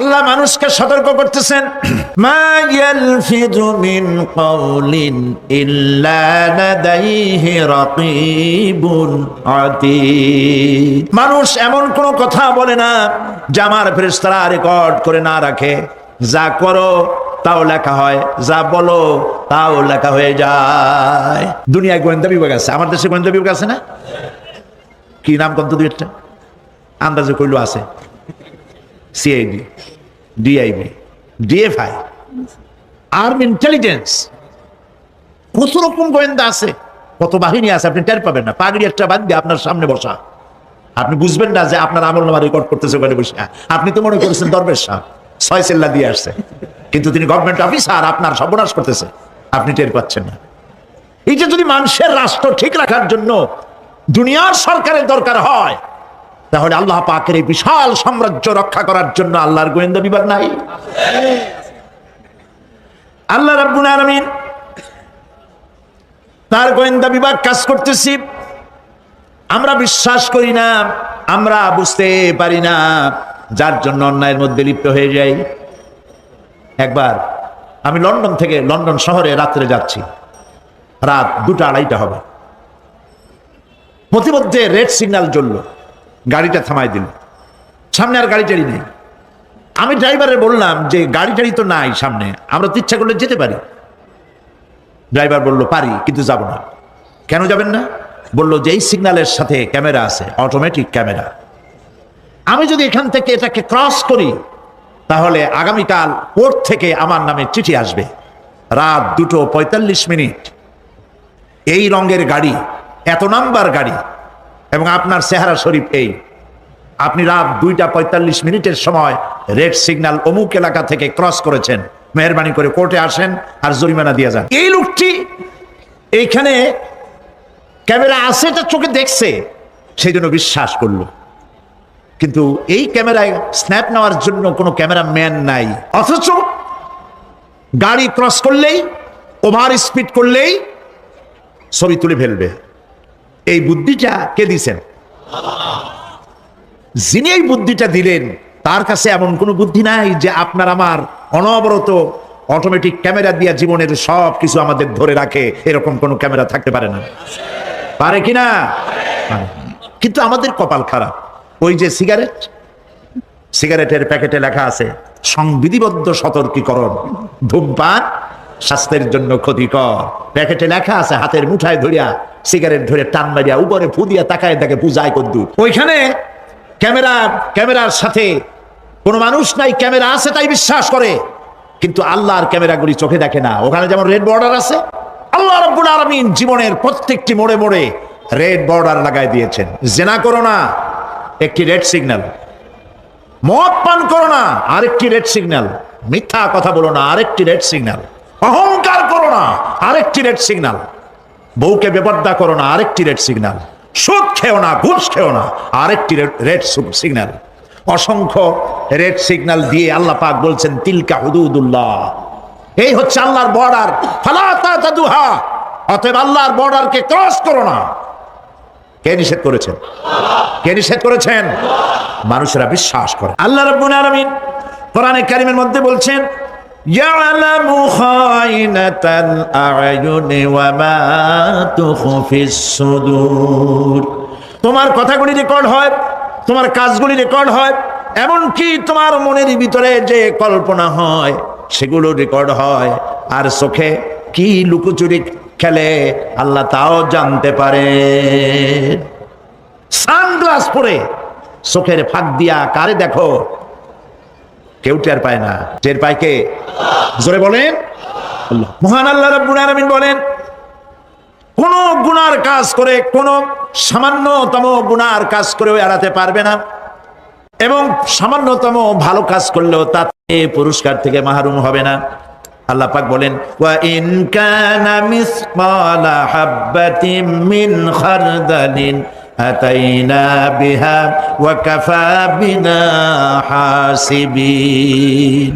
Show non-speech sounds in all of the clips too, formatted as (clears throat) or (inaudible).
আল্লাহ মানুষকে সতর্ক করতেছেন। (clears throat) ইল্লা মানুষ এমন কোন কথা বলে না যা আমার ফেরেশতারা রেকর্ড করে না রাখে। যা করো তাও লেখা হয়, যা বলো তাও লেখা হয়ে যায়। দুনিয়ায় গোয়েন্দা বিভাগ আছে, আমার দেশে গোয়েন্দা বিভাগ আছে না? কি নাম কত দুই একটা? আন্দাজে কইলো আছে। CID DIB DFI arm intelligence কত রকম গোয়েন্দা আছে? কত বাহিনী আছে আপনি টের পাবেন না। পাগড়ি একটা বাদ আপনার সামনে বসা। আপনি বুঝবেন না যে আপনার আমল নামা রেকর্ড করতেছে ওখানে বসে। আপনি তো মনে করেছেন দরবেশ সাহেব, ছয় সেল্লা দিয়ে আসছে। কিন্তু তিনি গভর্নমেন্ট অফিসার আপনার সর্বনাশ করতেছে। আপনি টের পাচ্ছেন না। এই যে যদি মানুষের রাষ্ট্র ঠিক রাখার জন্য দুনিয়ার সরকারের দরকার হয় তাহলে আল্লাহ পাকের এই বিশাল সাম্রাজ্য রক্ষা করার জন্য আল্লাহর গোয়েন্দা বিভাগ নাই। আল্লাহ রাব্বুল আলামিন তার গোয়েন্দা বিভাগ কাজ করতেছি। আমরা বিশ্বাস করি না, আমরা বুঝতে পারি না, যার জন্য অন্যায়ের মধ্যে লিপ্ত হয়ে যাই। একবার আমি লন্ডন থেকে লন্ডন শহরে রাত্রে যাচ্ছি। রাত দুটা আড়াইটা হবে। প্রতিমধ্যে রেড সিগন্যাল জ্বলল। গাড়িটা থামাই দিল। সামনে আর গাড়ি টাড়ি নেই। আমি ড্রাইভারে বললাম যে, গাড়ি টাড়ি তো নাই সামনে, আমরা তো ইচ্ছা করলে যেতে পারি। ড্রাইভার বলল, পারি, কিন্তু যাব না। কেন যাবেন না? বলল যে, এই সিগন্যালের সাথে ক্যামেরা আছে অটোমেটিক ক্যামেরা। আমি যদি এখান থেকে এটাকে ক্রস করি, তাহলে আগামীকাল কোর্ট থেকে আমার নামে চিঠি আসবে। রাত দুটো পঁয়তাল্লিশ মিনিট। এই রঙের গাড়ি, এত নাম্বার গাড়ি এবং আপনার চেহারা শরীফ এই। আপনি রাত দুইটা পঁয়তাল্লিশ মিনিটের সময় রেড সিগন্যাল অমুক এলাকা থেকে ক্রস করেছেন। মেহরবানি করে কোর্টে আসেন আর জরিমানা দিয়ে যান। এই লোকটি এইখানে ক্যামেরা আছে এটা চোখে দেখছে সেই জন্য বিশ্বাস করল। কিন্তু এই ক্যামেরায় স্ন্যাপ নেওয়ার জন্য কোনো ক্যামেরাম্যান নাই। অথচ গাড়ি ক্রস করলেই, ওভার স্পিড করলেই ছবি তুলে ফেলবে। এই বুদ্ধিটা কে দিছেন? যিনি এই বুদ্ধিটা দিলেন, তার কাছে এমন কোনো বুদ্ধি নাই যে আপনার আমার অনবরত অটোমেটিক ক্যামেরা দিয়া জীবনের সব কিছু আমাদের ধরে রাখে, এরকম কোনো ক্যামেরা থাকতে পারে না। পারে কিনা পারে। কিন্তু আমাদের কপাল খারাপ। ওই যে সিগারেট সিগারেটের প্যাকেটে লেখা আছে, সংবিধিবদ্ধ সতর্কীকরণ, ধূমপান স্বাস্থ্যের জন্য ক্ষতিকর। প্যাকেটে লেখা আছে, হাতের মুঠায় ধরিয়া, সিগারেট ধরে টান মারিয়া, উপরে ফু দিয়া তাকায় তাকে পূজায় কদ্দুর। ওইখানে ক্যামেরা, ক্যামেরার সাথে কোনো মানুষ নাই, ক্যামেরা আছে তাই বিশ্বাস করে। কিন্তু আল্লাহর ক্যামেরাগুলি চোখে দেখে না। ওখানে যেমন রেড বর্ডার আছে, আল্লাহ রব্বুল আলামিন জীবনের প্রত্যেকটি মোড়ে মোড়ে রেড বর্ডার লাগাই দিয়েছেন। জেনা করো না, একটি রেড সিগন্যাল। মদ পান করো না, আরেকটি রেড সিগন্যাল। মিথ্যা কথা বলো না, আরেকটি রেড সিগন্যাল। অহংকার করো না। আরেকটি রেড সিগনাল বউকে বেপর্দা করো না, আরেকটি রেড সিগনাল সুদ খেও না, ঘুষ খেও না, আরেকটি রেড সিগনাল অসংখ্য রেড সিগনাল দিয়ে আল্লাহ পাক বলছেন, তিলকা হুদুদুল্লাহ। এই হচ্ছে আল্লাহর বর্ডার ফালাতা তাদুহা অতএব আল্লাহর বর্ডারকে ক্রস করো না। কে নিষেধ করেছেন? কে নিষেধ করেছেন? মানুষেরা বিশ্বাস করে। আল্লাহ রাব্বুল আলামিন কোরআনে কারিমের মধ্যে বলছেন খাইনাতাল আয়ুনি ওয়া মা তুখফিস সুদূর তোমার কথাগুলি রেকর্ড হয়, তোমার কাজগুলি রেকর্ড হয়, এমনকি তোমার মনের ভিতরে যে কল্পনা হয়, সেগুলো রেকর্ড হয়। আর চোখে কি লুকোচুরি খেলে, আল্লাহ তাও জানতে পারে। সানগ্লাস পরে চোখের ফাঁক দিয়া কারে দেখো? কেউ টের পায় না। টের পায় কে? জোরে বলেন। মহান আল্লাহ রাব্বুল আলামিন বলেন, কোন গুনার কাজ করে কোন সামান্যতম গুনার কাজ করেও এড়াতে পারবে না এবং সামান্যতম ভালো কাজ করলেও তাতে পুরস্কার থেকে মাহরুম হবে না। আল্লাহ পাক বলেন, ওয়া ইন কানা মিসকালা মিন খারদালিন আতাইনা বিহা ওয়া কাফা বিনা হাসিবিন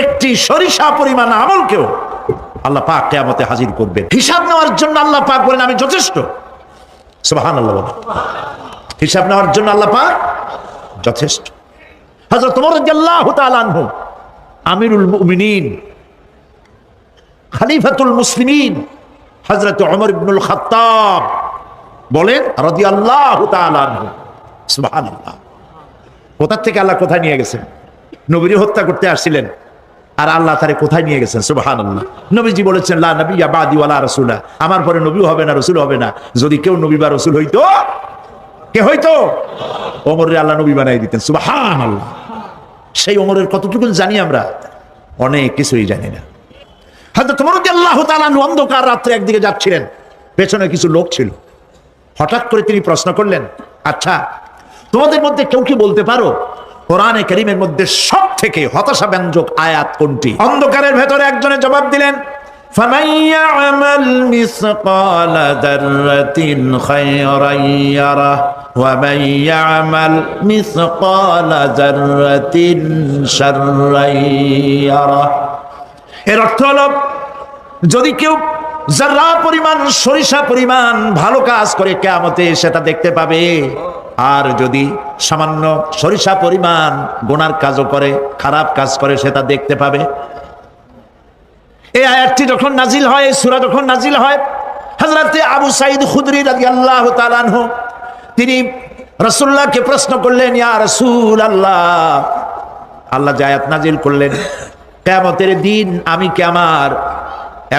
একটি সরিষা পরিমাণ আমলকেও আল্লাহ পাক কিয়ামতে হাজির করবেন। হিসাব নেওয়ার জন্য আল্লাহ পাক বলেন, আমি যথেষ্ট। সুবহানাল্লাহ বলেন। হিসাব নেওয়ার জন্য আল্লাহ পাক যথেষ্ট। হযরত ওমর রাদিয়াল্লাহু তাআলা আনহু, আমিরুল মুমিনিন, খলিফাতুল মুসলিমিন, হযরত ওমর ইবনুল খাত্তাব বলেন, রাদিয়াল্লাহু তাআলা আনহু। সুবহানাল্লাহ। কোথা থেকে আল্লাহ কোথায় নিয়ে গেছেন? নবীর হত্যা করতে আসছিলেন, আর আল্লাহ তারে কোথায় নিয়ে গেছেন? সুবাহান আল্লাহ নবীজি বলেছেন, লা নবী বাদি ওয়ালা রসুলা। আমার পরে নবী হবে না রসুল হবে না। যদি কেউ নবী বা রসুল হইতো, কে হইতো? ওমরের আল্লাহ নবী বানাই দিতেন সুবাহান আল্লাহ সেই ওমরের কতটুকু জানি আমরা, অনেক কিছুই জানি না। হয়তো তোমার আল্লাহ তালান অন্ধকার রাত্রে একদিকে যাচ্ছিলেন, পেছনে কিছু লোক ছিল। হঠাৎ করে তিনি প্রশ্ন করলেন আচ্ছা তোমাদের মধ্যে কেউ কি বলতে পারো, কোরআনে করিমের মধ্যে সব থেকে হতাশা ব্যঞ্জক আয়াত কোনটি? অন্ধকারের ভেতরে একজনে জবাব দিলেন এর অর্থ হল, যদি কেউ যারা পরিমাণ, সরিষা পরিমাণ ভালো কাজ করে কেয়ামতে সেটা দেখতে পাবে। আর যদি সামান্য সরিষা পরিমাণ গোনার কাজও করে, খারাপ কাজ করে, সেটা দেখতে পাবে। এই আয়াতটি যখন নাজিল হয়, এই সূরা যখন নাজিল হয়, হযরতে আবু সাইদ খুদরি রাদিয়াল্লাহু তাআলা আনহু, তিনি রাসূলুল্লাহকে প্রশ্ন করলেন, ইয়া রাসূল আল্লাহ আল্লাহ জায়াত নাজিল করলেন কেমতের দিন আমি কি আমার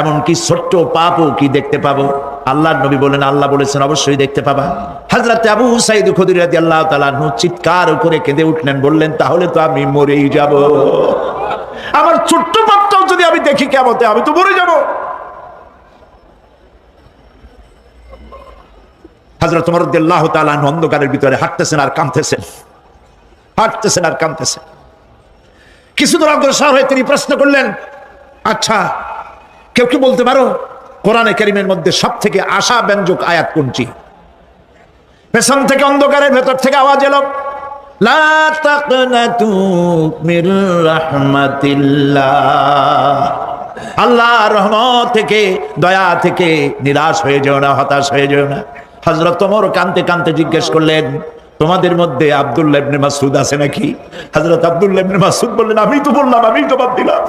এমনকি ছোট্ট পাপও কি দেখতে পাবো? আল্লাহর নবী বলেন, আল্লাহ বলেছেন, অবশ্যই দেখতে পাবা। হাজরাত আবু সাইদ খুদরি রাদিয়াল্লাহু তাআলা আনহু চিৎকার করে কেঁদে উঠলেন, বললেন, তাহলে তো আমি মরেই যাব। আমার ছোট্ট পাপটাও যদি আমি দেখি কেমতে, আমি তো মরে যাব। আল্লাহ আচ্ছা কেউ কি বলতে পারো? কোরআনে করিমের মধ্যে সব থেকে আশা ব্যঞ্জক আয়াত কোনটি? পেছন থেকে অন্ধকারের ভেতর থেকে আওয়াজ এলো। আল্লাহ রহমত থেকে, দয়া থেকে নিরাশ হয়ে যেও না, হতাশ হয়ে যেও না। হজরত তোমর কানতে কানতে জিজ্ঞেস করলেন, তোমাদের মধ্যে আবদুল্লাহ ইবনে মাসুদ আছে নাকি? হজরত আবদুল্লাহ ইবনে মাসুদ বললেন, আমি তো বললাম আমি জবাব দিলাম।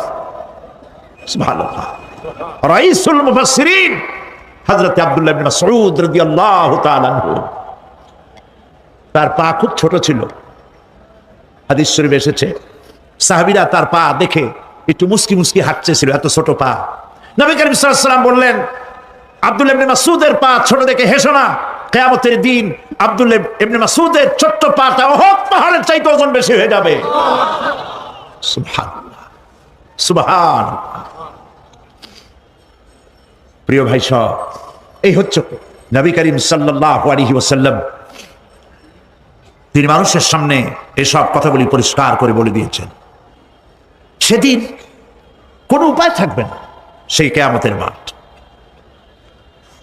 ভালো রাইসুল মুফাসসিরিন হযরত আব্দুল্লাহ ইবনে মাসউদ রাদিয়াল্লাহু তাআলা আনহু। তার পা খুব ছোট ছিল। হাদিস শরীফে এসেছে, সাহাবীরা তার পা দেখে একটু মুস্কি মুস্কি হাঁটতেছিল, এত ছোট পা। নবী করিম সাল্লাল্লাহু বললেন, আব্দুল্লাহ ইবনে পা ছোট দেখে হেসো না। কিয়ামতের দিন আব্দুল্লাহ ইবনে ছোট্ট পাটা ওহদ পাহাড়ের চাইতে ওজন বেশি হয়ে যাবে। সুবহানাল্লাহ। সুবহান প্রিয় ভাই সব এই হচ্ছে নবী করিম সাল্লাল্লাহু আলাইহি ওয়াসাল্লাম তিনি মানুষের সামনে এসব কথাগুলি পরিষ্কার করে বলে দিয়েছেন সেদিন কোনো উপায় থাকবে না সেই কেয়ামতের মাঠ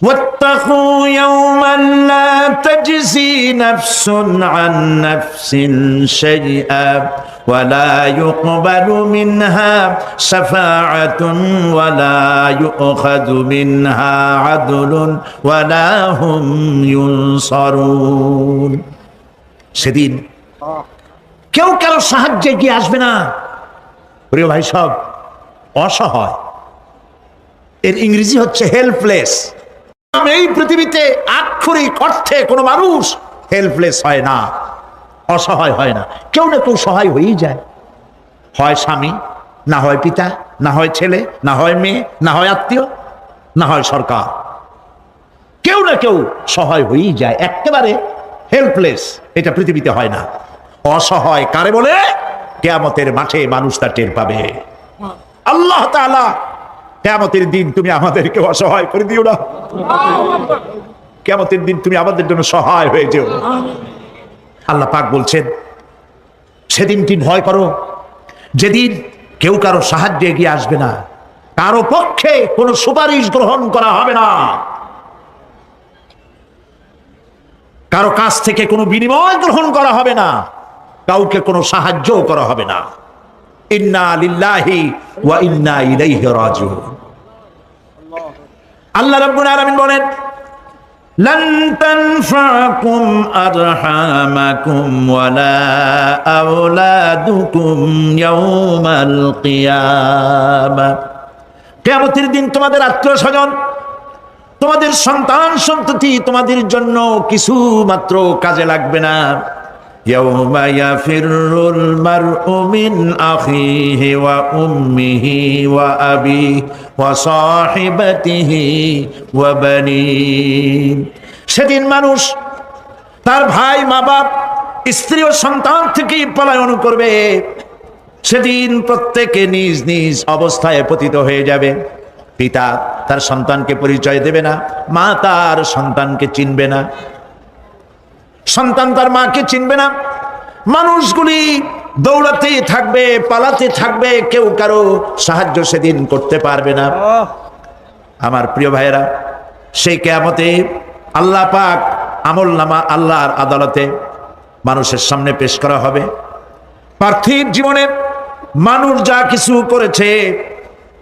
واتقوا يوما لا تجزي نفس عن نفس شيئا ولا يقبل منها شفاعة ولا يؤخذ منها عدل ولا هم ينصرون সেদিন কেউ কারো সাহায্যে গিয়ে আসবে না প্রিয় ভাই সব অসহায় এর ইংরেজি হচ্ছে হেল্পলেস এই পৃথিবীতে আক্ষরিক অর্থে কোনো মানুষ হেল্পলেস হয় না অসহায় হয় না। কেউ না কেউ সহায় হয়েই যায়। হয় স্বামী, না হয় পিতা, না হয় ছেলে, না হয় মেয়ে, না হয় আত্মীয়, না হয় সরকার। কেউ না কেউ সহায় হয়েই যায়। একেবারে হেল্পলেস এটা পৃথিবীতে হয় না। অসহায় কারে বলে? কেয়ামতের মাঠে মানুষ তা টের পাবে। আল্লাহ তাআলা, কেয়ামতের দিন তুমি আমাদেরকে অসহায় করে দিও না। কেয়ামতের দিন তুমি আমাদের জন্য সহায় হয়ে যেও। আল্লাহ পাক বলছেন, সেদিনটি ভয় করো। যেদিন কেউ কারও সাহায্যে এগিয়ে আসবে না, কারও পক্ষে কোনো সুপারিশ গ্রহণ করা হবে না। কারও কাছ থেকে কোনো বিনিময় গ্রহণ করা হবে না, কাউকে কোনো সাহায্য করা হবে না। ইন্না লিল্লাহি ওয়া ইন্না ইলাইহি রাজিউন। আল্লাহ রাব্বুল আলামিন বলেন لن تنفعكم أرحامكم ولا أولادكم يوم القيامة কেমতের দিন তোমাদের আত্মীয় স্বজন তোমাদের সন্তান সন্ততি তোমাদের জন্য কিছু মাত্র কাজে লাগবে না يوم يفر المرء من أخيه وأمه وأبيه وصاحبته وبنيه সেদিন মানুষ তার ভাই মা বাপ স্ত্রী ও সন্তান থেকে পলায়ন করবে সেদিন প্রত্যেকে নিজ নিজ অবস্থায় পতিত হয়ে যাবে পিতা তার সন্তানকে পরিচয় দেবে না মা তার সন্তানকে চিনবে না সন্তান তার মাকে চিনবে না। মানুষগুলি দৌড়াতে থাকবে পালাতে থাকবে কেউ কারও সাহায্য সেদিন করতে পারবে না। আমার প্রিয় ভাইয়েরা সেই কেয়ামতে আল্লাহ পাক আমল নামা আল্লাহর আদালতে মানুষের সামনে পেশ করা হবে। পার্থিব জীবনে মানুষ যা কিছু করেছে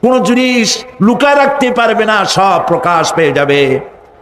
কোন জিনিস লুকায় রাখতে পারবে না সব প্রকাশ পেয়ে যাবে।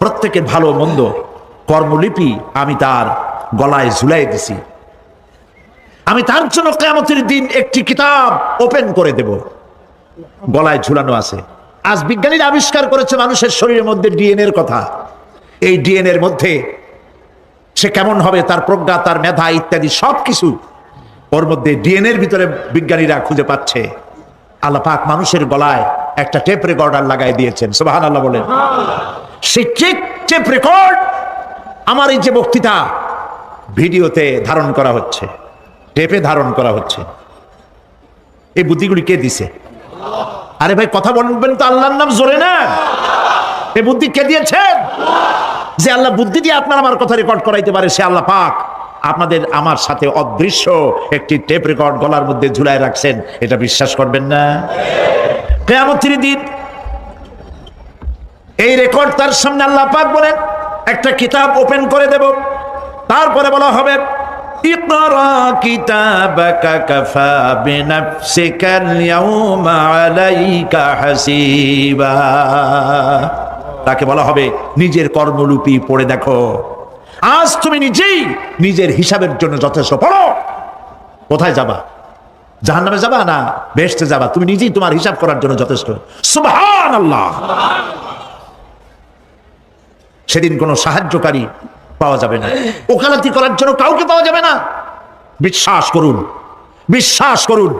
প্রত্যেকের ভালো মন্দ কর্মলিপি আমি তার গলায় ঝুলাই দিছি। আমি তার জন্য কেমতের দিন একটি কিতাব ওপেন করে দেব। গলায় ঝুলানো আছে। আজ বিজ্ঞানীরা আবিষ্কার করেছে মানুষের শরীরের মধ্যে ডিএনএর কথা। এই ডিএনএর মধ্যে সে কেমন হবে, তার প্রজ্ঞা, তার মেধা ইত্যাদি সব কিছু ওর মধ্যে ডিএনএর ভিতরে বিজ্ঞানীরা খুঁজে পাচ্ছে। আল্লাহ পাক মানুষের গলায় একটা টেপ রেকর্ডার লাগাই দিয়েছেন। সুবাহান আল্লাহ বলেন। সেই চেক চেপ রেকর্ড আমার এই যে বক্তৃতা ভিডিওতে ধারণ করা হচ্ছে টেপে ধারণ করা হচ্ছে। এই বুদ্ধিগুলি কে দিছে? আরে ভাই, কথা বলবেন তো আল্লাহর নাম জোরে না। এই বুদ্ধি কে দিয়েছেন যে আল্লাহ বুদ্ধি দিয়ে আপনার আমার কথা রেকর্ড করাইতে পারে, সে আল্লাহ পাক আপনাদের আমার সাথে অদৃশ্য একটি টেপ রেকর্ড গলার মধ্যে ঝুলায় রাখছেন, এটা বিশ্বাস করবেন না? কেয়ামতের দিন এই রেকর্ড তার সামনে আল্লাহ পাক বলেন, একটা কিতাব ওপেন করে দেব। তারপরে বলা হবে তাকে বলা হবে, নিজের কর্মরূপী পড়ে দেখো। আজ তুমি নিজেই নিজের হিসাবের জন্য যথেষ্ট পড়ো। কোথায় যাবা? জাহান নামে যাবা না? বেস্টে যাবা। তুমি নিজেই তোমার হিসাব করার জন্য যথেষ্ট। সুবহান আল্লাহ সেদিন কোনো সাহায্যকারী পাওয়া যাবে না। ওকালাতি করার জন্য কাউকে পাওয়া যাবে না। বিশ্বাস করুন বিশ্বাস করুন।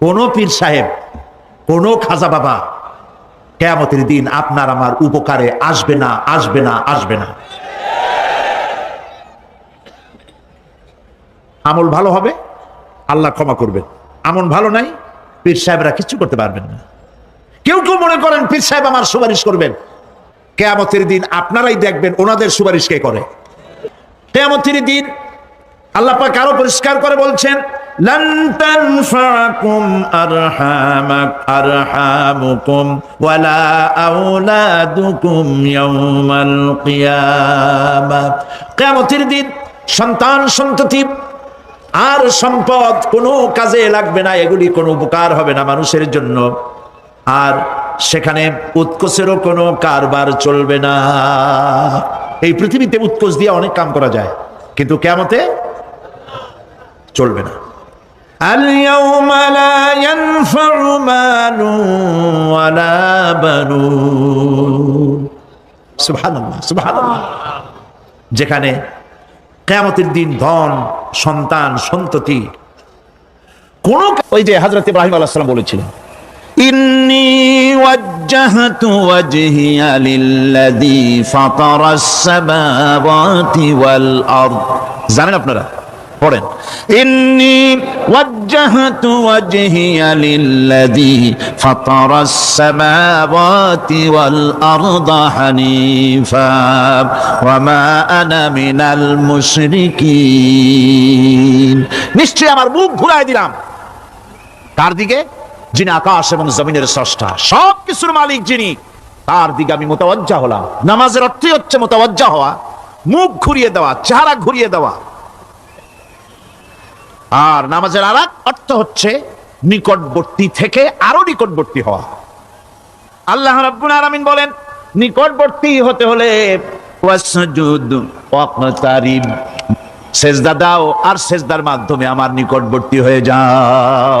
কোন পীর সাহেব, কোন খাজা বাবা কেয়ামতের দিন আপনার আমার উপকারে আসবে না আসবে না আসবে না। আমল ভালো হবে? আল্লাহ ক্ষমা করবেন। আমল ভালো নাই? পীর সাহেবরা কিচ্ছু করতে পারবেন না। কেউ কেউ মনে করেন পীর সাহেব আমার সুপারিশ করবেন। কেয়ামতের দিন আপনারাই দেখবেন ওনাদের সুপারিশ কে করে। কেয়ামতের দিন আল্লাহ পাক আরও পরিষ্কার করে বলছেন কেয়ামতের দিন সন্তান সন্ততি, আর সম্পদ কোনো কাজে লাগবে না, এগুলি কোনো উপকার হবে না মানুষের জন্য। আর সেখানে উৎকোষেরও কোনো কারবার চলবে না এই পৃথিবীতে উৎকোষ দিয়ে অনেক কাম করা যায় কিন্তু কেমতে চলবে না اليوم لا ينفع مال ولا بنون সুবহানাল্লাহ সুবহানাল্লাহ যেখানে কেয়ামতের দিন ধন সন্তান সন্ততি কোন ওই যে হযরত ইব্রাহিম আলাইহিস সালাম বলেছিলেন إني وجهت وجهي للذي فطر السماوات والأرض জানেন আপনারা পড়েন إني وجهت وجهي للذي فطر السماوات والأرض حنيفا وما أنا من المشركين নিশ্চয়ই আমার মুখ ঘুরাই দিলাম কার দিকে যিনি আকাশ এবং জমিনের স্রষ্টা, সব কিছুর মালিক যিনি, তার দিকে আমি মোতাবজ্জা হলাম। নামাজের অর্থই হচ্ছে মোতাবজ্জা হওয়া, মুখ ঘুরিয়ে দেওয়া, চেহারা ঘুরিয়ে দেওয়া। আর নামাজের আর অর্থ হচ্ছে নিকটবর্তী থেকে আরও নিকটবর্তী হওয়া। আল্লাহ রাব্বুল আলামিন বলেন, নিকটবর্তী হতে হলে ওয়াসজুদ, ওয়াকতারিব, সেজদা দাও আর সেজদার মাধ্যমে আমার নিকটবর্তী হয়ে যাও।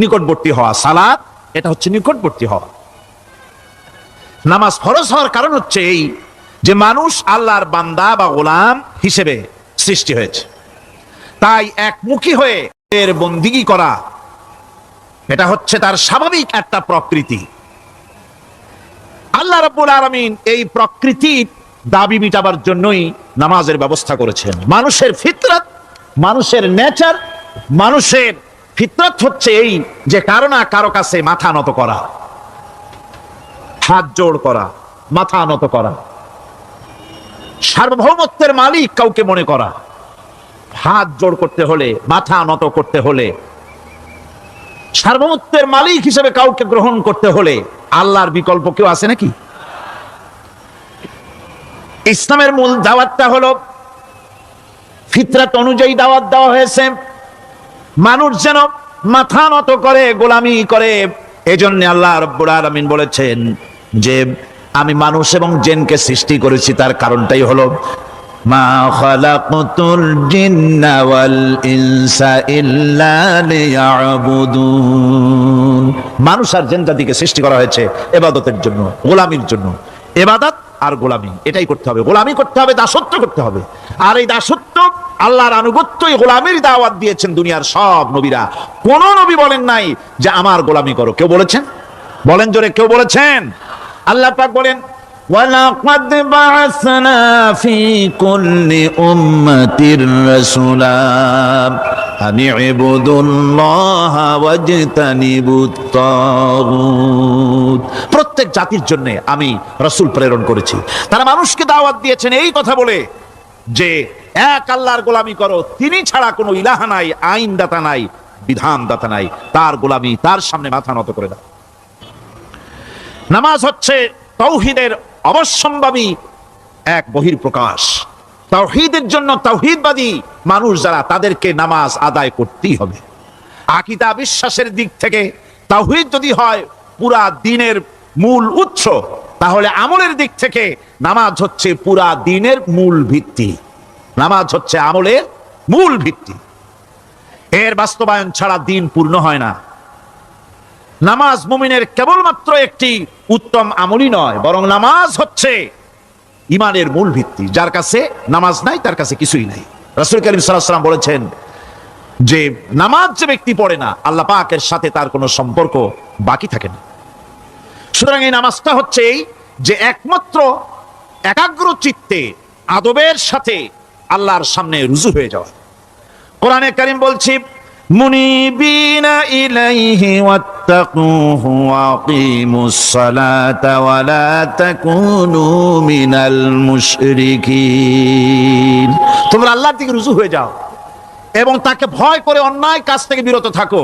নিকটবর্তী হওয়া, সালাত, এটা হচ্ছে নিকটবর্তী হওয়া। নামাজ ফরজ হওয়ার কারণ হচ্ছে এই যে মানুষ আল্লাহর বান্দা বা গোলাম হিসেবে সৃষ্টি হয়েছে। তাই একমুখী হয়ে এর বন্দিগি করা, এটা হচ্ছে তার স্বাভাবিক একটা প্রকৃতি। আল্লাহ রাব্বুল আলামিন এই প্রকৃতির দাবি মিটাবার জন্যই নামাজের ব্যবস্থা করেছেন। মানুষের ফিতরত, মানুষের নেচার, মানুষের ফিতরত হচ্ছে এই যে কারও না কারও কাছে মাথা নত করা, হাত জোড় করা, মাথা নত করা, সার্বভৌমত্বের মালিক কাউকে মনে করা, হাত জোড় করতে হলে, মাথা নত করতে হলে, সার্বভৌমত্বের মালিক হিসেবে কাউকে গ্রহণ করতে হলে আল্লাহর বিকল্প কেউ আছে নাকি? ইসলামের মূল দাওয়াতটা হলো, ফিতরাত অনুযায়ী দাওয়াত দেওয়া হয়েছে। মানুষ যেন মাথা নত করে, গোলামি করে, এজন্য আল্লাহ রব্বুল আলামিন বলেছেন যে আমি মানুষ এবং জেনকে সৃষ্টি করেছি, তার কারণটাই হলো ইনসা মানুষ আর জেন জাতিকে সৃষ্টি করা হয়েছে এবাদতের জন্য, গোলামির জন্য। এবাদত আর গোলামি, এটাই করতে হবে। গোলামি করতে হবে, দাসত্ব করতে হবে। আর এই দাসত্ব আল্লাহর আনুগত্যই গোলামির দাওয়াত দিয়েছেন দুনিয়ার সব নবীরা কোন নবী বলেন নাই যে আমার গোলামি করো কেউ বলেছেন বলেন জোরে কেউ বলেছেন আল্লাহ পাক বলেন ولقد بعثنا في كل أمة رسولا أن اعبدوا الله واجتنبوا الطاغوت প্রত্যেক জাতির জন্য আমি রসুল প্রেরণ করেছি তারা মানুষকে দাওয়াত দিয়েছেন এই কথা বলে যে এক আল্লাহর গোলামি করো, তিনি ছাড়া কোনো ইলাহা নাই আইন দাতা নাই বিধান দাতা নাই। তার গোলামি তার সামনে মাথা নত করে দাও। নামাজ হচ্ছে তৌহিদের অবশ্যম্ভাবী এক বহির্প্রকাশ তাওহীদের জন্য তাওহীদবাদী মানুষ যারা, তাদেরকে নামাজ আদায় করতেই হবে। আকিদা বিশ্বাসের দিক থেকে তাওহীদ যদি হয়, পুরা দিনের মূল উৎস তাহলে আমলের দিক থেকে নামাজ হচ্ছে পুরা দিনের মূল ভিত্তি। নামাজ হচ্ছে আমলের মূল ভিত্তি। এর বাস্তবায়ন ছাড়া দিন পূর্ণ হয় না। নামাজ মুমিনের কেবলমাত্র একটি উত্তম আমলই নয়, বরং নামাজ হচ্ছে ইমানের মূল ভিত্তি। যার কাছে নামাজ নাই, তার কাছে কিছুই নাই। রাসূল করিম সাল্লাম বলেছেন যে, নামাজ যে ব্যক্তি পড়ে না, আল্লাহ পাকের সাথে তার কোনো সম্পর্ক বাকি থাকে না। সুতরাং এই নামাজটা হচ্ছে এই যে একমাত্র একাগ্র চিত্তে আদবের সাথে আল্লাহর সামনে রুজু হয়ে যাওয়া কোরআনে কারিম বলছি منيبين إليه واتقوه وأقيموا الصلاة ولا تكونوا من المشركين তোমরা আল্লাহর দিকে রুজু হয়ে যাও এবং তাকে ভয় করে অন্যায় কাজ থেকে বিরত থাকো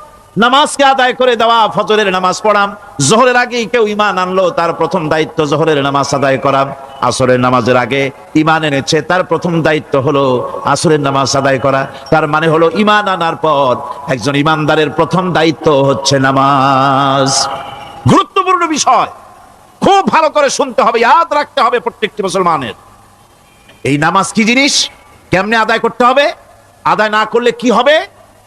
নামাজকে আদায় করে দেওয়া, ফজরের নামাজ পড়াম। জোহরের আগেই কেউ ইমান আনলো, তার প্রথম দায়িত্ব জোহরের নামাজ আদায় করা আসরের নামাজের আগে ইমান এনেছে, তার প্রথম দায়িত্ব হলো আসরের নামাজ আদায় করা। তার মানে হলো ইমান আনার পর একজন ইমানদারের প্রথম দায়িত্ব হচ্ছে নামাজ। গুরুত্বপূর্ণ বিষয়। খুব ভালো করে শুনতে হবে, ইয়াদ রাখতে হবে প্রত্যেকটি মুসলমানের। এই নামাজ কি জিনিস? কেমনে আদায় করতে হবে? আদায় না করলে কি হবে?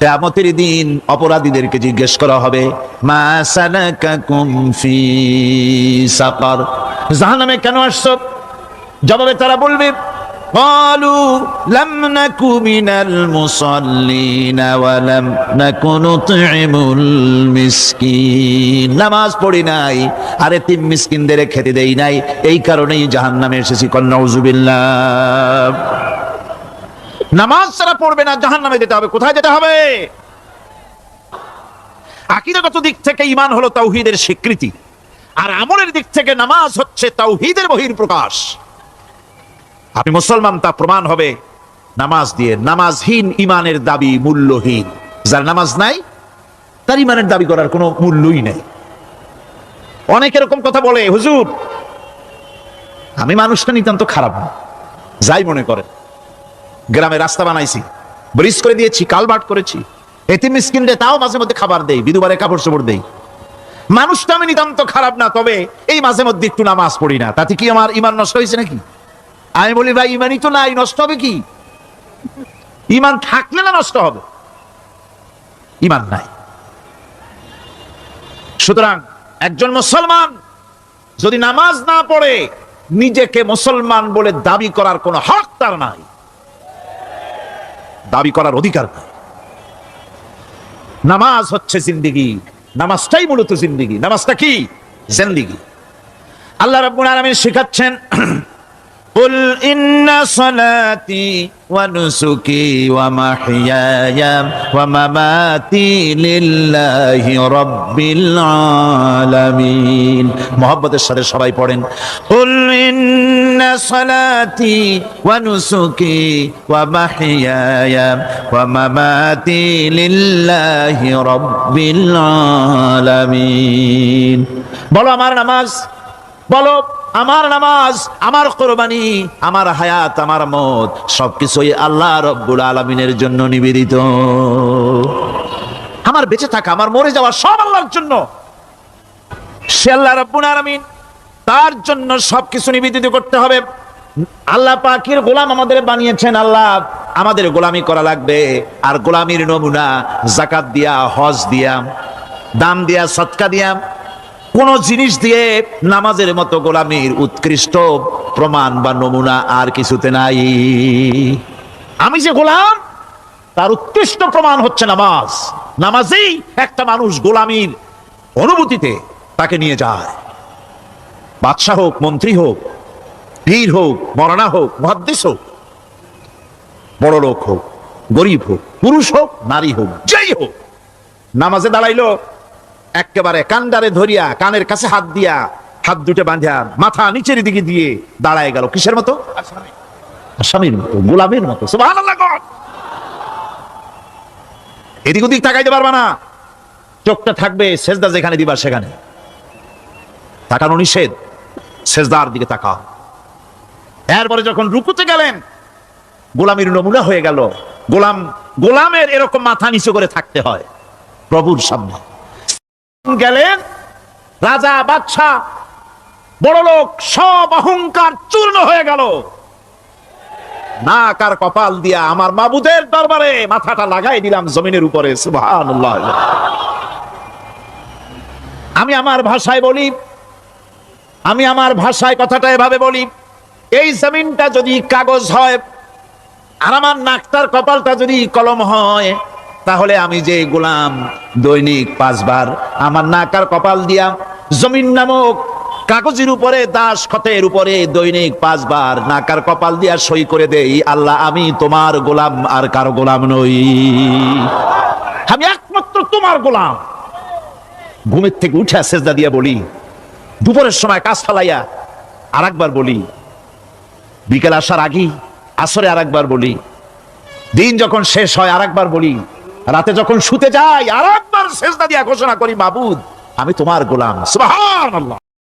কিয়ামতের দিন অপরাধীদেরকে জিজ্ঞেস করা হবে মা সালাকাকুম ফি সাকার জাহান্নামে কেন আসছো জবাবে তারা বলবে قالوا لم نك من المصلين ولم نك نطعم المسكين নামাজ পড়ি নাই আর এতিম মিসকিনদের খেতে দেই নাই এই কারণেই জাহান্নামে এসেছি কন্নাউজুবিল্লাহ নামাজ যারা পড়বে না, জাহান্নামে যেতে হবে। কোথায় যেতে হবে? আকিদাগত দিক থেকে ইমান হলো তাওহীদের স্বীকৃতি। আর আমলের দিক থেকে নামাজ হচ্ছে তাওহীদের বহির প্রকাশ আপনি মুসলমান তা প্রমাণ হবে নামাজ দিয়ে। নামাজহীন ইমানের দাবি মূল্যহীন। যার নামাজ নাই, তার ইমানের দাবি করার কোনো মূল্যই নেই। অনেক এরকম কথা বলে, হুজুর, আমি মানুষটা নিতান্ত খারাপ না। যাই মনে করেন। গ্রামে রাস্তা বানাইছি। ব্রিজ করে দিয়েছি কালবাট করেছি। এতে মিসকিনরে তাও মাঝে মধ্যে খাবার দেই, বিধুবারে কাপড় চোপড় দেই মানুষটা আমি নিতান্ত খারাপ না, তবে এই মাঝে মধ্যে একটু নামাজ পড়ি না। তাতে কি আমার ইমান নষ্ট হয়েছে নাকি? আমি বলি, ভাই ইমানই তো নাই, নষ্ট হবে কি? ইমান থাকলে না নষ্ট হবে? ইমান নাই। সুতরাং একজন মুসলমান যদি নামাজ না পড়ে, নিজেকে মুসলমান বলে দাবি করার কোনো হক তার নাই। দাবি করার অধিকার নাই। নামাজ হচ্ছে জিন্দিগি, নামাজটাই মূলত জিন্দিগি। নামাজটা কি? জিন্দিগি। আল্লাহ রাব্বুল আলামিন শেখাচ্ছেন قل إن صلاتي ونسكي ومحياي ومماتي لله رب العالمين মোহাব্বতের সাথে সবাই পড়েন قل إن صلاتي ونسكي ومحياي ومماتي لله رب العالمين বলো আমার নামাজ বলো আমার নামাজ, আমার কোরবানি, আমার হায়াত, আমার মত, সবকিছুই আল্লাহ রব্বুল আলমিনের জন্য নিবেদিত। আমার বেঁচে থাকা, আমার মরে যাওয়া সব আল্লাহর জন্য। সে আল্লাহ রব্বুল আলমিন তার জন্য সবকিছু নিবেদিত করতে হবে। আল্লাহ পাখির গোলাম আমাদের বানিয়েছেন, আল্লাহ আমাদের গোলামি করা লাগবে। আর গোলামির নমুনা জাকাত দিয়া, হজ দিয়া দাম দিয়া সৎকা দিয়া। কোন জিনিস দিয়ে নামাজের মতো গোলামির উৎকৃষ্ট প্রমাণ বা নমুনা আর কিছুতে নাই। আমি যে গোলাম, তার উৎকৃষ্ট প্রমাণ হচ্ছে নামাজ। নামাজেই একটা মানুষ গোলামির অনুভূতিতে তাকে নিয়ে যায়। বাদশাহ হোক, মন্ত্রী হোক, পীর হোক, মরানা হোক, মহাদ্দেশ হোক, বড় লোক হোক, গরিব হোক, পুরুষ হোক, নারী হোক, যেই হোক, নামাজে দাঁড়াইলো একেবারে কান্ডারে ধরিয়া, কানের কাছে হাত দিয়া, হাত দুটে বাঁধিয়া, মাথা নিচের দিকে দিয়ে দাঁড়ায় গেল। কিসের মতো? আসামির মতো, গোলামের মতো। এদিক ওদিক তাকাইতে পারবা না। চোখটা থাকবে সেজদা যেখানে দিবা সেখানে। তাকানো নিষেধ, সেজদার দিকে তাকাও। এরপরে যখন রুকুতে গেলেন, গোলামির নমুনা হয়ে গেল। গোলাম, গোলামের এরকম মাথা নিচু করে থাকতে হয় প্রভুর সামনে। গেলেন, রাজা, বাদশাহ বড় লোক সব অহংকার চূর্ণ হয়ে গেল। নাক আর কপাল দিয়া আমার মাবুদের দরবারে মাথাটা লাগাই দিলাম জমিনের উপরে আমি আমার ভাষায় বলি, আমি আমার ভাষায় কথাটা এভাবে বলি, এই জমিনটা যদি কাগজ হয় আর আমার নাকটার কপালটা যদি কলম হয় তাহলে আমি যে গোলাম দৈনিক পাঁচবার, আমার নাকার কপাল দিয়া জমিন নামক কাগজের উপরে দাস খতের উপরে দৈনিক পাঁচবার নাকার কপাল দিয়া সই করে দেই, আল্লাহ, আমি তোমার গোলাম আর কারও গোলাম নই। আমি একমাত্র তোমার গোলাম। ঘুমের থেকে উঠে সেজদা দিয়া বলি, দুপুরের সময় কাজ ফালাইয়া আর একবার বলি, বিকেল আসার আগেই আসরে আর একবার বলি, দিন যখন শেষ হয় আর একবার বলি রাতে যখন শুতে যাই, আর একবার শেষদা দিয়া ঘোষণা করি, মাবুদ, আমি তোমার গোলাম। সুবহানাল্লাহ।